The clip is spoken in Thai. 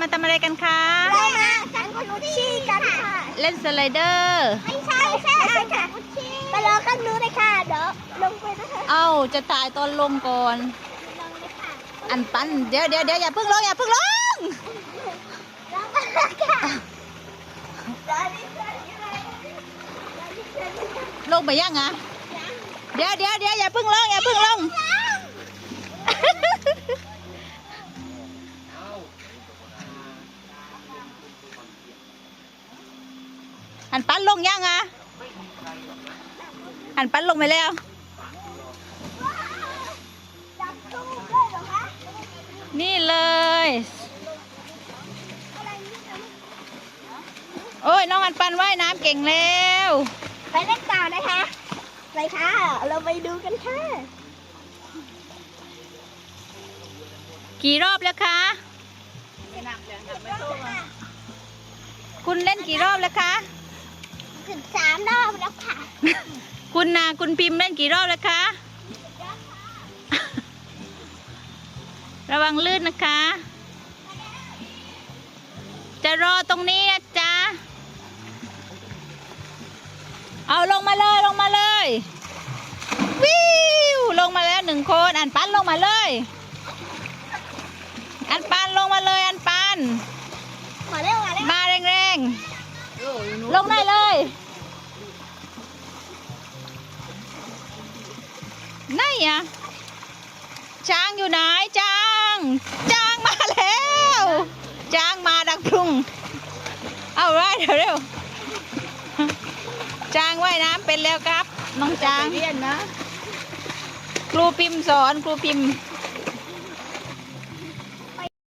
มาทำอะไรกันคะเรามากันคุชชี่กันค่ะ เล่นสไลเดอร์ไม่ใช่ใช่ค่ะคุชชี่ไปรอข้างนู้นเลยค่ะเดี๋ยวลงไปนะคะเอ้าจะถ่ายตอนลงก่อนลงเลยค่ะอันปันเดี๋ยวเดี๋ยวเดี๋ยวอย่าเพิ่งลงอย่าเพิ่งลงลงมาค่ะเดี๋ยวนี้เดี๋ยวนี้เดี๋ยวนี้เดี๋ยวนี้ลงไปยังอะเดี๋ยวเดี๋ยวเดี๋ยวอย่าเพิ่งลงอย่าเพิ่งลง อันปันลงยังอะอันปันลงไปแล้วจับตู้ด้วยเหรอคะนี่เลยอะไรนี่คะโอ้ยน้องอันปันว่ายน้ำเก่งแล้ว ไปเล่นต่อนะคะไปค่ะ เราไปดูกันค่ะ กี่รอบแล้วคะคุณเล่นกี่รอบแล้วคะ ถึงสามรอบแล้วค่ะคุณนาคุณพิมพ์เล่นกี่รอบแล้วคะระวังลื่นนะคะ จะรอตรงนี้นะจ๊ะ เอาลงมาเลยลงมาเลย วิวลงมาแล้วหนึ่งคน อันปันลงมาเลย อันปันลงมาเลยอันปัน ลงได้เลย ไหนอะช้างอยู่ไหนช้างช้างมาแล้วช้างมาดักพรุงเอาไว้เดี๋ยวเร็วช้างว่ายน้ำเป็นแล้วครับ น้องช้างเรียนนะ ครูพิมพ์สอนครูพิมพ์